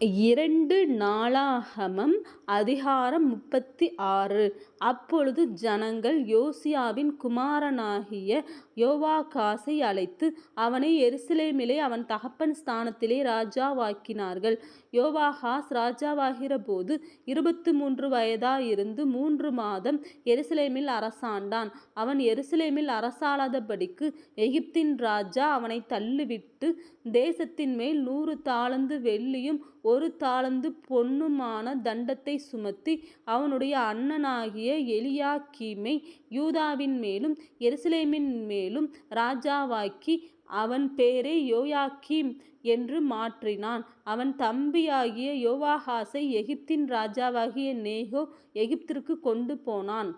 இரண்டு நாளாகமம் அதிகாரம் முப்பத்தி ஆறு. அப்பொழுது ஜனங்கள் யோசியாவின் குமாரனாகிய யோவாகாசை அழைத்து அவனை எருசலேமிலே அவன் தகப்பன் ஸ்தானத்திலே ராஜாவாக்கினார்கள். யோவாகாஸ் ராஜாவாகிறபோது இருபத்து மூன்று வயதாயிருந்து மூன்று மாதம் எருசலேமில் அரசாண்டான். அவன் எருசலேமில் அரசாளாதபடிக்கு எகிப்தின் ராஜா அவனை தள்ளிவிட்டு தேசத்தின் மேல் நூறு தாளந்து வெள்ளியும் ஒரு தாளந்து பொன்னுமான தண்டத்தை சுமத்தி அவனுடைய அண்ணனாகிய எலியா கீமை யூதாவின் மேலும் எருசலேமின் மேல் மேலும் ராஜாவாக்கி அவன் பேரை யோயாக்கீம் என்று மாற்றினான். அவன் தம்பியாகிய யோவாகாசை எகிப்தின் ராஜாவாகிய நேகோ எகிப்திற்கு கொண்டு போனான்.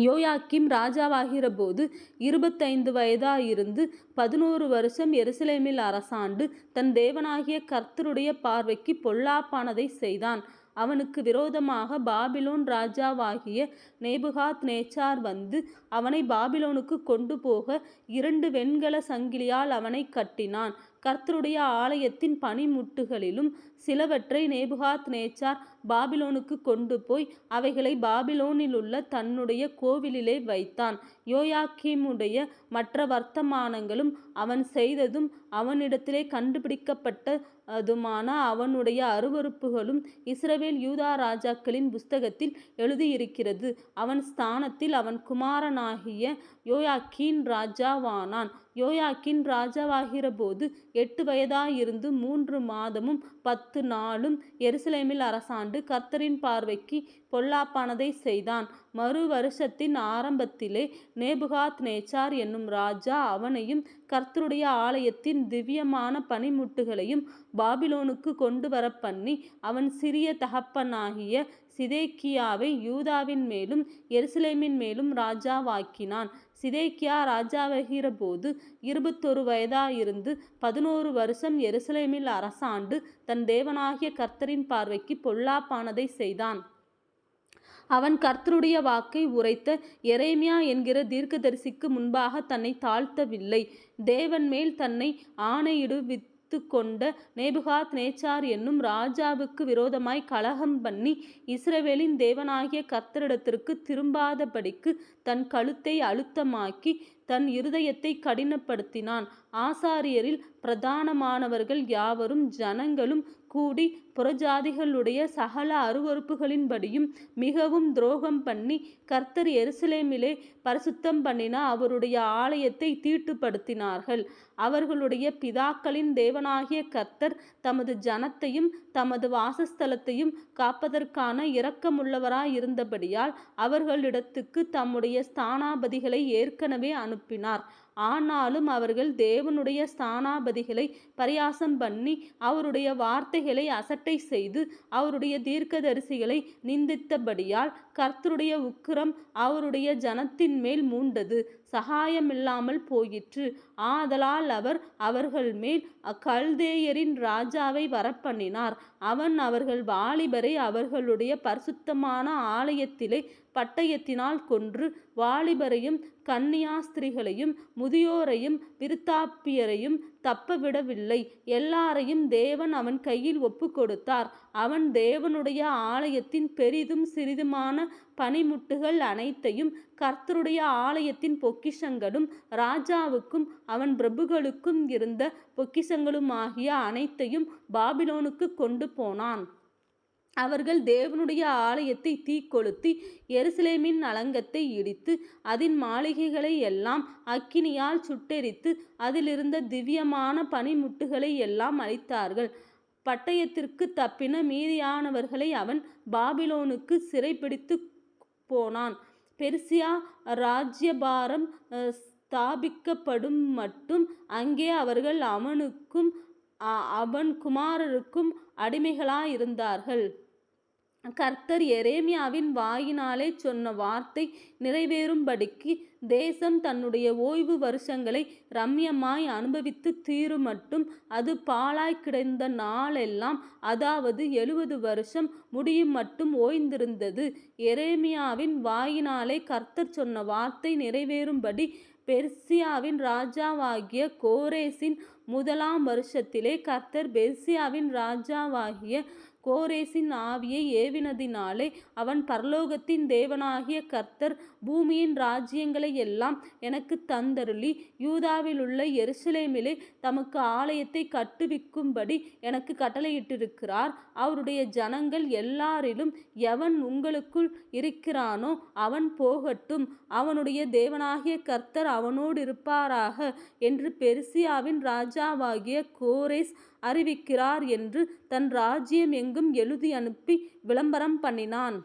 யோயாக்கீம் ராஜாவாகிறபோது இருபத்தைந்து வயதாயிருந்து பதினோரு வருஷம் எருசலேமில் அரசாண்டு தன் தேவனாகிய கர்த்தருடைய பார்வைக்கு பொல்லாப்பானதை செய்தான். அவனுக்கு விரோதமாக பாபிலோன் ராஜாவாகிய நேபுகாத் நேச்சார் வந்து அவனை பாபிலோனுக்கு கொண்டு போக இரண்டு வெண்கல சங்கிலியால் அவனை கட்டினான். கர்த்தருடைய ஆலயத்தின் பனிமுட்டுகளிலும் சிலவற்றை நேபுகாத் நேச்சார் பாபிலோனுக்கு கொண்டு போய் அவைகளை பாபிலோனில் பாபிலோனிலுள்ள தன்னுடைய கோவிலிலே வைத்தான். யோயாக்கீமுடைய மற்ற வர்த்தமானங்களும் அவன் செய்ததும் அவனிடத்திலே கண்டுபிடிக்கப்பட்டதுமான அவனுடைய அருவருப்புகளும் இஸ்ரவேல் யூதா ராஜாக்களின் புஸ்தகத்தில் எழுதியிருக்கிறது. அவன் ஸ்தானத்தில் அவன் குமாரனாகிய யோயாக்கீன் ராஜாவானான். யோயாக்கீன் ராஜாவாகிறபோது எட்டு வயதாயிருந்து மூன்று மாதமும் பத்து நாளும் எருசலேமில் அரசாண்டு கர்த்தரின் பார்வைக்கு பொல்லாப்பானதை செய்தான். மறு வருஷத்தின் ஆரம்பத்திலே நேபுகாத் நேச்சார் என்னும் ராஜா அவனையும் கர்த்தருடைய ஆலயத்தின் திவ்யமான பணிமுட்டுகளையும் வர பண்ணி அவன் சிறிய தகப்பனாகிய சிதேக்கியாவை யூதாவின் மேலும் எருசலேமின் மேலும் ராஜாவாக்கினான். சிதேக்கியா ராஜாவாகிறபோது இருபத்தொரு வயதாயிருந்து பதினோரு வருஷம் எருசலேமில் அரசாண்டு தன் தேவனாகிய கர்த்தரின் பார்வைக்கு பொல்லாப்பானதைச் செய்தான். அவன் கர்த்தருடைய வாக்கை உரைத்த எரேமியா என்கிற தீர்க்கதரிசிக்கு முன்பாக தன்னை தாழ்த்தவில்லை. தேவன் மேல் தன்னை கொண்ட நேபுகாத் நேச்சார் என்னும் ராஜாவுக்கு விரோதமாய் கலகம் பண்ணி இஸ்ரவேலின் தேவனாகிய கர்த்தரிடத்திற்கு திரும்பாதபடிக்கு தன் கழுத்தை அழுத்தமாக்கி தன் இருதயத்தை கடினப்படுத்தினான். ஆசாரியரில் பிரதானமானவர்கள் யாவரும் ஜனங்களும் கூடி புறஜாதிகளுடைய சகல அருவருப்புகளின்படியும் மிகவும் துரோகம் பண்ணி கர்த்தர் எருசலேமிலே பரிசுத்தம் பண்ணின அவருடைய ஆலயத்தை தீட்டுப்படுத்தினார்கள். அவர்களுடைய பிதாக்களின் தேவனாகிய கர்த்தர் தமது ஜனத்தையும் தமது வாசஸ்தலத்தையும் காப்பதற்கான இரக்கமுள்ளவராயிருந்தபடியால் அவர்களிடத்துக்கு தம்முடைய ஸ்தானாபதிகளை ஏற்கனவே அனுப்பினார். ஆனாலும் அவர்கள் தேவனுடைய ஸ்தானாபதிகளை பரியாசம் பண்ணி அவருடைய வார்த்தைகளை அசட்டைசெய்து அவருடைய தீர்க்கதரிசிகளை நிந்தித்தபடியால் கர்த்தருடைய உக்கிரம் அவருடைய ஜனத்தின் மேல் மூண்டது சகாயமில்லாமல் போயிற்று. ஆதலால் அவர் அவர்கள் மேல் அக்கல்தேயரின் ராஜாவை வரப்பண்ணினார். அவன் அவர்கள் வாலிபரை அவர்களுடைய பரிசுத்தமான ஆலயத்திலே பட்டயத்தினால் கொன்று வாலிபரையும் கன்னியாஸ்திரிகளையும் முதியோரையும் விருத்தாப்பியரையும் தப்பவிடவில்லை. எல்லாரையும் தேவன் அவன் கையில் ஒப்புக்கொடுத்தார். அவன் தேவனுடைய ஆலயத்தின் பெரிதும் சிறிதுமான பணிமுட்டுகள் அனைத்தையும் கர்த்தருடைய ஆலயத்தின் பொக்கிஷங்களும் ராஜாவுக்கும் அவன் பிரபுகளுக்கும் இருந்த பொக்கிஷங்களுமாகிய அனைத்தையும் பாபிலோனுக்குக் கொண்டு போனான். அவர்கள் தேவனுடைய ஆலயத்தை தீக்கொளுத்தி எருசலேமின் அலங்கத்தை இடித்து அதன் மாளிகைகளை எல்லாம் அக்கினியால் சுட்டெரித்து அதிலிருந்த திவ்யமான பனிமுட்டுகளை எல்லாம் அழித்தார்கள். பட்டயத்திற்கு தப்பின மீதியானவர்களை அவன் பாபிலோனுக்கு சிறைப்பிடித்து போனான். பெர்சியா ராஜ்யபாரம் ஸ்தாபிக்கப்படும் மட்டும் அங்கே அவர்கள் அவனுக்கும் அவன் குமாரருக்கும் அடிமைகளாயிருந்தார்கள். கர்த்தர் எரேமியாவின் வாயினாலே சொன்ன வார்த்தை நிறைவேறும்படிக்கு தேசம் தன்னுடைய ஓய்வு வருஷங்களை ரம்யமாய் தீரும் மட்டும் அது பாழாய்க் கிடந்த நாளெல்லாம் அதாவது எழுபது வருஷம் முடியும் மட்டும் ஓய்ந்திருந்தது. எரேமியாவின் வாயினாலே கர்த்தர் சொன்ன வார்த்தை நிறைவேறும்படி பெர்சியாவின் ராஜாவாகிய கோரேசின் முதலாம் வருஷத்திலே கர்த்தர் பெர்சியாவின் ராஜாவாகிய கோரேசின் ஆவியை ஏவினதினாலே அவன் பரலோகத்தின் தேவனாகிய கர்த்தர் பூமியின் ராஜ்யங்களை எல்லாம் எனக்கு தந்தருளி யூதாவிலுள்ள எருசலேமிலே தமக்கு ஆலயத்தை கட்டுவிக்கும்படி எனக்கு கட்டளையிட்டிருக்கிறார். அவருடைய ஜனங்கள் எல்லாரிலும் எவன் உங்களுக்குள் இருக்கிறானோ அவன் போகட்டும். அவனுடைய தேவனாகிய கர்த்தர் அவனோடு இருப்பாராக என்று பெர்சியாவின் ராஜாவாகிய கோரேஸ் அறிவிக்கிறார் என்று தன் ராஜ்யம் எங்கும் எழுதி அனுப்பி விளம்பரம் பண்ணினான்.